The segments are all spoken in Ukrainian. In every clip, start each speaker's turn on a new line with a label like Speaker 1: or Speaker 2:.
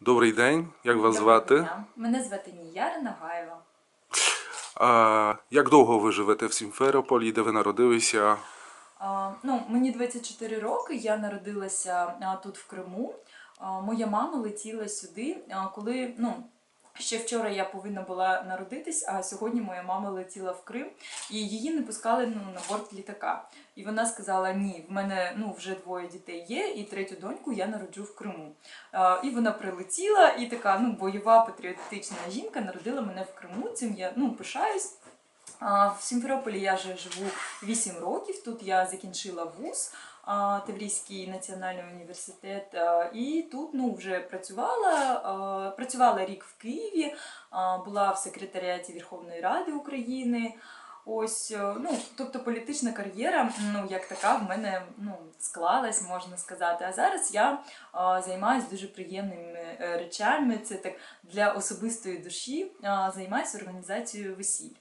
Speaker 1: Добрий день, як вас
Speaker 2: Доброго
Speaker 1: звати?
Speaker 2: дня. Мене звати Ніяра Нагаєва.
Speaker 1: А, як довго ви живете в Сімферополі, де ви народилися?
Speaker 2: А, ну, мені 24 роки, я народилася а, тут в Криму. А, моя мама летіла сюди, а, коли ну, ще вчора я повинна була народитись, а сьогодні моя мама летіла в Крим і її не пускали ну, на борт літака. І вона сказала: ні, в мене ну, вже двоє дітей є, і третю доньку я народжу в Криму. А, і вона прилетіла, і така ну, бойова патріотична жінка народила мене в Криму. Цим я ну, пишаюсь. В Сімферополі я вже живу 8 років. Тут я закінчила вуз а, Таврійський національний університет. І тут ну, вже працювала. Працювала рік в Києві, була в секретаріаті Верховної Ради України. Ось, е, ну, тобто політична кар'єра, ну, як така, в мене ну, склалась, можна сказати. А зараз я а, займаюся дуже приємними е, речами. Це так для особистої душі а, займаюся організацією весіль.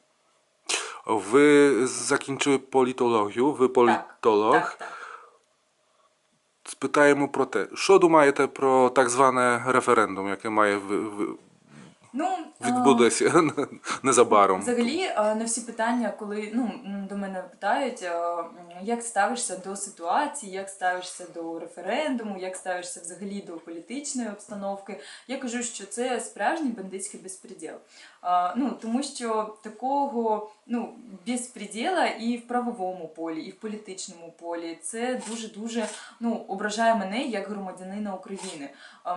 Speaker 1: Ви закінчили політологію, ви політолог.
Speaker 2: Так, так.
Speaker 1: Спитаємо про те, що думаєте про так зване референдум, яке має
Speaker 2: Ну, а,
Speaker 1: відбутися незабаром?
Speaker 2: Взагалі, на всі питання, коли ну, до мене питають, як ставишся до ситуації, як ставишся до референдуму, як ставишся взагалі до політичної обстановки, я кажу, що це справжній бандитський безпреділ. Ну, тому що такого ну, безпреділа і в правовому полі, і в політичному полі це дуже-дуже ну, ображає мене як громадянина України.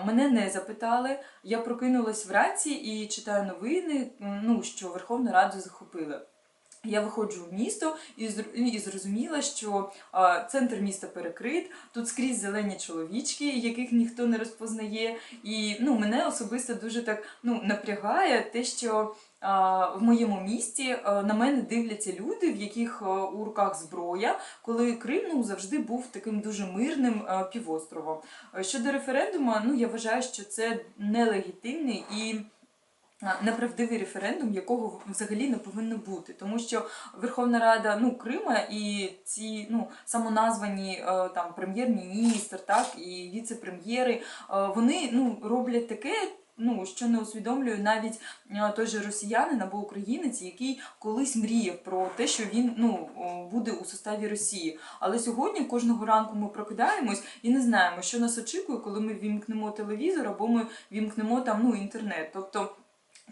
Speaker 2: Мене не запитали. Я прокинулась вранці і читаю новини, ну, що Верховну Раду захопили. Я виходжу в місто і зрозуміла, що центр міста перекрит, тут скрізь зелені чоловічки, яких ніхто не розпознає. І ну, мене особисто дуже так ну, напрягає те, що в моєму місті на мене дивляться люди, в яких у руках зброя, коли Крим ну, завжди був таким дуже мирним півостровом. Щодо референдуму, ну я вважаю, що це нелегітимний і. Неправдивий референдум, якого взагалі не повинно бути, тому що Верховна Рада ну Крима і ці ну самоназвані е, там прем'єр-міністр, так і віце-прем'єри, е, вони ну роблять таке. Ну, що не усвідомлює навіть е, той же росіянин або українець, який колись мріяв про те, що він ну буде у составі Росії. Але сьогодні кожного ранку ми прокидаємось і не знаємо, що нас очікує, коли ми вімкнемо телевізор або ми вімкнемо там ну інтернет. Тобто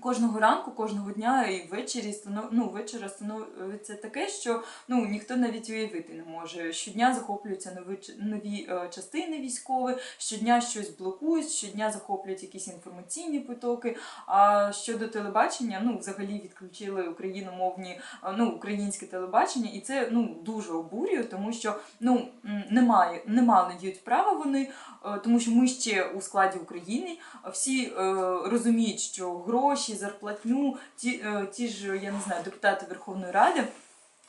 Speaker 2: кожного ранку, кожного дня і ввечері ну, вечора становиться таке, що ну ніхто навіть уявити не може. Щодня захоплюються нові нові е, частини військові, щодня щось блокують, щодня захоплюють якісь інформаційні потоки. А щодо телебачення, ну взагалі відключили україномовні, е, ну українське телебачення, і це ну дуже обурює, тому що ну немає, не мають права вони, е, тому що ми ще у складі України. Всі е, розуміють, що гроші, зарплатню, ті, е, ті ж, я не знаю, депутати Верховної Ради.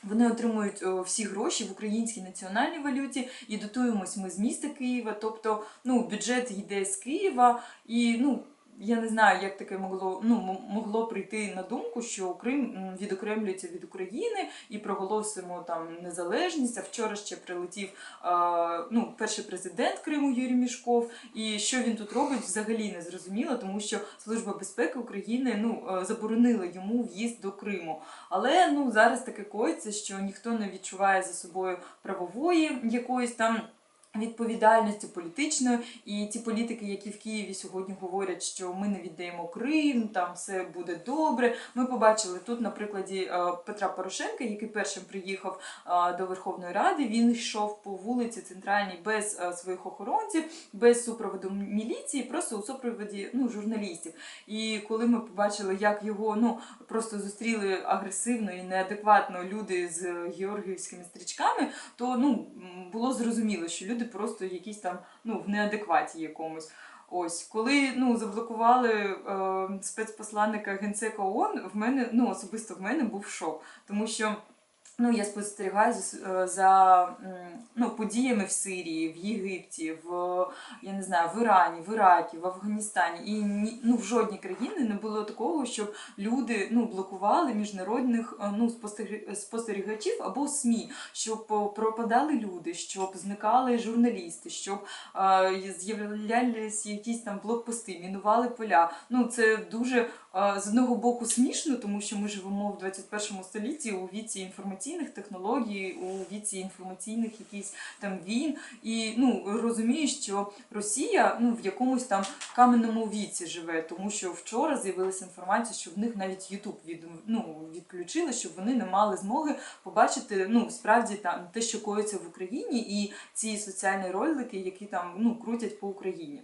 Speaker 2: Вони отримують е, всі гроші в українській національній валюті і дотуємось ми з міста Києва. Тобто, ну, бюджет йде з Києва, і ну. Я не знаю, як таке могло ну могло прийти на думку, що Крим відокремлюється від України і проголосимо там незалежність. А вчора ще прилетів е, ну, перший президент Криму Юрій Мішков. І що він тут робить, взагалі не зрозуміло, тому що Служба безпеки України ну е, заборонила йому в'їзд до Криму. Але ну зараз таке коїться, що ніхто не відчуває за собою правової якоїсь там. Відповідальності політичної, і ті політики, які в Києві сьогодні говорять, що ми не віддаємо Крим, там все буде добре. Ми побачили тут на прикладі е, Петра Порошенка, який першим приїхав е, до Верховної Ради. Він йшов по вулиці центральній без е, своїх охоронців, без супроводу міліції, просто у супроводі ну, журналістів. І коли ми побачили, як його ну просто зустріли агресивно і неадекватно люди з георгіївськими стрічками, то ну було зрозуміло, що люди просто якісь там ну в неадекваті якомусь. Ось коли ну заблокували е, спецпосланника генсека ООН, в мене ну особисто в мене був шок, тому що. Ну, я спостерігаю за, за ну, подіями в Сирії, в Єгипті, в я не знаю, в Ірані, в Іракі, в Афганістані. І ні, ну, в жодній країні не було такого, щоб люди ну, блокували міжнародних е, ну, спостер- спостерігачів або СМІ, щоб е, пропадали люди, щоб зникали журналісти, щоб е, з'являлися якісь там блокпости, мінували поля. Ну, це дуже е, з одного боку смішно, тому що ми живемо в 21 столітті у віці інформаційних технологій, у віці інформаційних якісь там війн. І ну розумієш, що Росія ну в якомусь там каменному віці живе, тому що вчора з'явилася інформація, що в них навіть Ютуб від, ну, відключили, щоб вони не мали змоги побачити ну справді там те, що коїться в Україні, і ці соціальні ролики, які там ну крутять по Україні.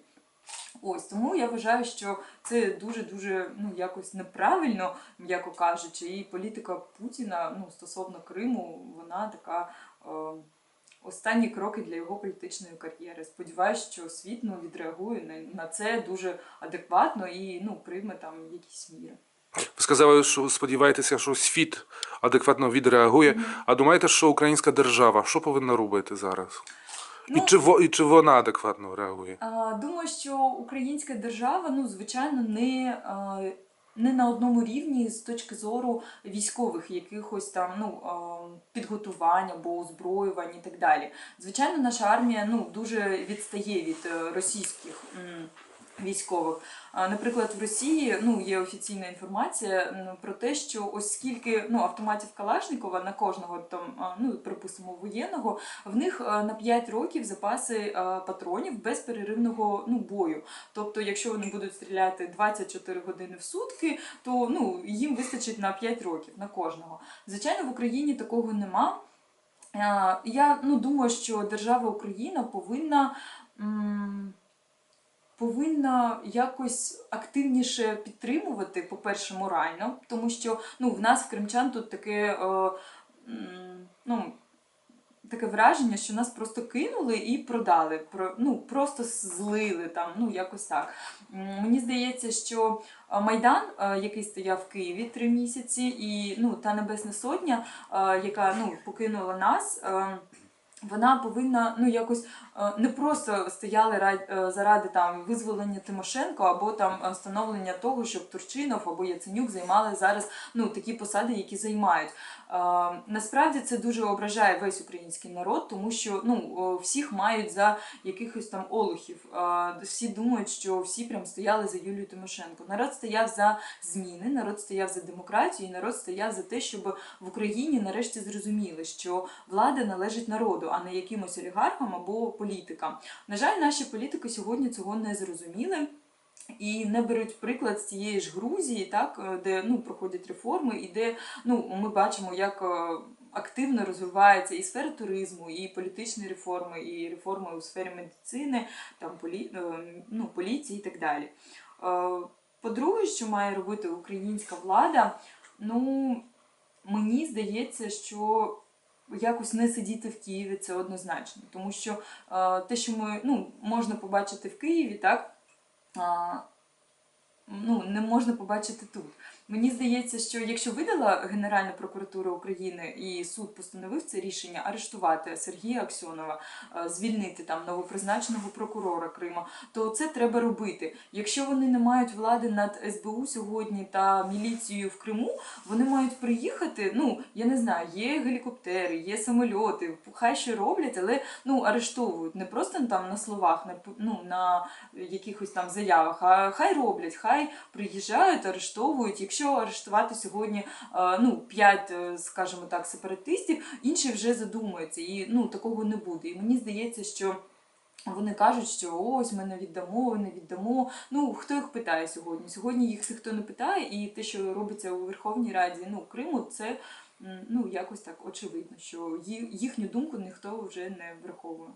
Speaker 2: Ось тому я вважаю, що це дуже дуже ну якось неправильно, м'яко кажучи, і політика Путіна ну стосовно Криму, вона така. Е, Останні кроки для його політичної кар'єри. Сподіваюсь, що світ ну, відреагує на, на це дуже адекватно і ну, прийме там якісь міри.
Speaker 1: Ви сказали, що сподіваєтеся, що світ адекватно відреагує. А думаєте, що українська держава що повинна робити зараз? І,
Speaker 2: Ну,
Speaker 1: чи, во- і чи вона адекватно реагує?
Speaker 2: А, Думаю, що українська держава, ну звичайно, не, а, не на одному рівні з точки зору військових якихось там ну підготувань або озброювань і так далі. Звичайно, наша армія ну дуже відстає від е, російських. Військових, наприклад, в Росії ну є офіційна інформація про те, що ось скільки ну автоматів Калашникова на кожного там, ну припустимо, воєнного, в них на 5 років запаси патронів без переривного ну, бою. Тобто, якщо вони будуть стріляти 24 години в сутки, то ну, їм вистачить на 5 років на кожного. Звичайно, в Україні такого нема. Я ну, думаю, що держава Україна повинна. Повинна якось активніше підтримувати, по-перше, морально, тому що ну, в нас в кримчан тут таке, е, ну, таке враження, що нас просто кинули і продали. Про, ну, просто злили там, ну якось так. Мені здається, що е, Майдан, е, який стояв в Києві три місяці, і ну, та Небесна Сотня, яка ну, покинула нас. Вона повинна ну якось е, не просто стояли е, заради там визволення Тимошенко або там е, встановлення того, щоб Турчинов або Яценюк займали зараз ну такі посади, які займають. Насправді це дуже ображає весь український народ, тому що ну всіх мають за якихось там олухів. Всі думають, що всі прям стояли за Юлію Тимошенко. Народ стояв за зміни, народ стояв за демократію, народ стояв за те, щоб в Україні нарешті зрозуміли, що влада належить народу, а не якимось олігархам або політикам. На жаль, наші політики сьогодні цього не зрозуміли. І не беруть приклад з цієї ж Грузії, так е, де ну проходять реформи, і де ну ми бачимо, як е, активно розвивається і сфера туризму, і політичні реформи, і реформи у сфері медицини, там полі, е, ну, поліції і так далі. По-друге, що має робити українська влада, ну мені здається, що якось не сидіти в Києві це однозначно, тому що е, те, що ми ну, можна побачити в Києві, так. е, ну, не можна побачити тут. Мені здається, що якщо видала Генеральна прокуратура України і суд постановив це рішення арештувати Сергія Аксьонова, е, звільнити там новопризначеного прокурора Крима, то це треба робити. Якщо вони не мають влади над СБУ сьогодні та міліцією в Криму, вони мають приїхати. Ну я не знаю, є гелікоптери, є самольоти, хай що роблять, але ну арештовують не просто там на словах, на ну на якихось там заявах, а хай роблять, хай приїжджають, арештовують. Арештувати сьогодні е, ну, 5, скажімо так, сепаратистів, інші вже задумаються, і ну такого не буде. І мені здається, що. Вони кажуть, що ось ми не віддамо, не віддамо. Ну хто їх питає сьогодні? Сьогодні їх ніхто не питає, і те, що робиться у Верховній Раді, ну Криму, це ну якось так очевидно, що їхню думку ніхто вже не враховує.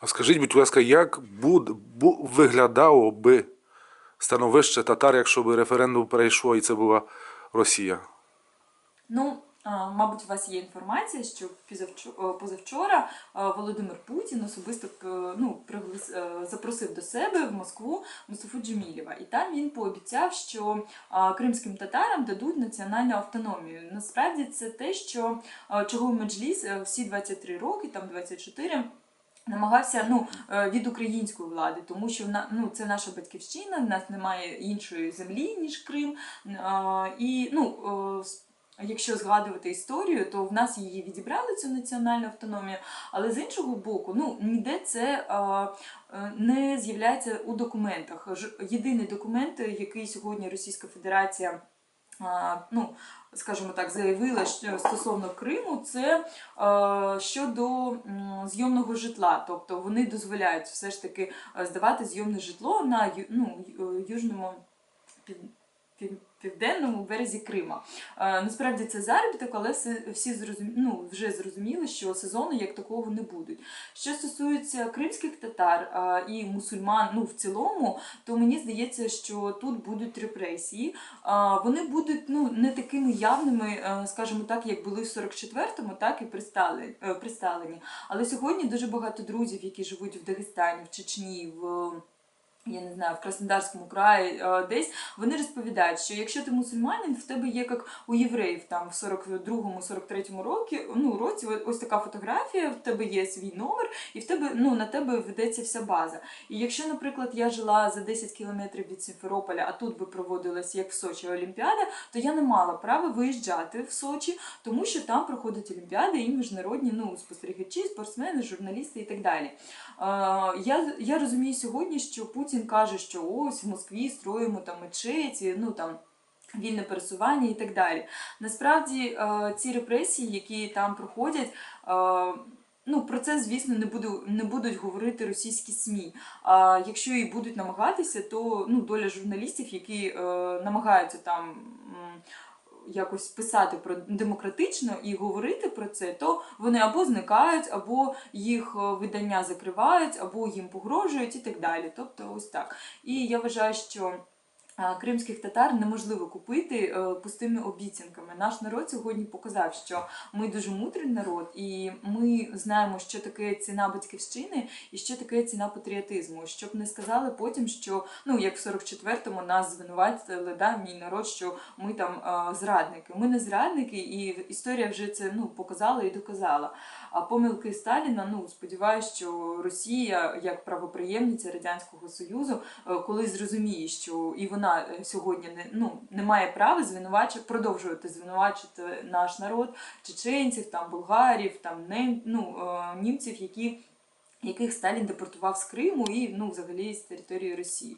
Speaker 1: А скажіть, будь ласка, як буд, бу, виглядало би становище татар, якщо б референдум перейшло і це була Росія?
Speaker 2: Ну, Мабуть, у вас є інформація, що е, позавчора е, Володимир Путін особисто ну, е, запросив до себе в Москву Мустафу Джемілєва. І там він пообіцяв, що кримським татарам дадуть національну автономію. Насправді це те, що чого Меджліс е, всі 23 роки, там 24, намагався ну, е, від української влади, тому що ну, це наша батьківщина, в нас немає іншої землі, ніж Крим. І ну, е, якщо згадувати історію, то в нас її відібрали цю національну автономію, але з іншого боку, ну ніде це е, не з'являється у документах. Єдиний документ, який сьогодні Російська Федерація. Ну, скажімо так, заявила що стосовно Криму, це е, щодо зйомного житла. Тобто вони дозволяють все ж таки е, здавати зйомне житло на ну, южному пів, пів, південному березі Крима. Е, насправді це заробіток, але всі, зрозумі, ну, вже зрозуміли, що сезону як такого не будуть. Що стосується кримських татар е, і мусульман, ну в цілому, то мені здається, що тут будуть репресії. Вони будуть ну не такими явними, е, скажімо так, як були в 44-му, так і при Стали- е, при Сталіні. Але сьогодні дуже багато друзів, які живуть в Дагестані, в Чечні, в я не знаю, в Краснодарському краї е, десь вони розповідають, що якщо ти мусульманин, в тебе є як у євреїв там в 42-му, 43-му році, ну, році ось така фотографія, в тебе є свій номер, і в тебе ну на тебе ведеться вся база. І якщо, наприклад, я жила за 10 кілометрів від Сімферополя, а тут би проводилась як в Сочі Олімпіада, то я не мала права виїжджати в Сочі, тому що там проходять Олімпіади і міжнародні ну, спостерігачі, спортсмени, журналісти і так далі. Я, я розумію сьогодні, що Путін каже, що ось в Москві строїмо там мечеті, ну там. Вільне пересування і так далі. Насправді е, ці репресії, які там проходять, е, ну про це, звісно, не буду не будуть говорити російські СМІ. А якщо і будуть намагатися, то ну доля журналістів, які е, намагаються там. Якось писати про демократично і говорити про це, то вони або зникають, або їх е, видання закривають, або їм погрожують і так далі. Тобто, ось так. І я вважаю, що кримських татар неможливо купити е, пустими обіцянками. Наш народ сьогодні показав, що ми дуже мудрий народ, і ми знаємо, що таке ціна батьківщини і що таке ціна патріотизму. Щоб не сказали потім, що ну як в 44-му нас звинуватили, да, мій народ, що ми там е, зрадники. Ми не зрадники, і історія вже це ну показала і доказала. А помилки Сталіна, ну сподіваюся, що Росія, як правоприємниця радянського союзу, е, коли зрозуміє, що і вона е, сьогодні не ну не має права звинувачувати, продовжувати звинувачувати наш народ, чеченців, там болгарів, там нем, ну, е, німців, які яких Сталін депортував з Криму і ну взагалі з території Росії.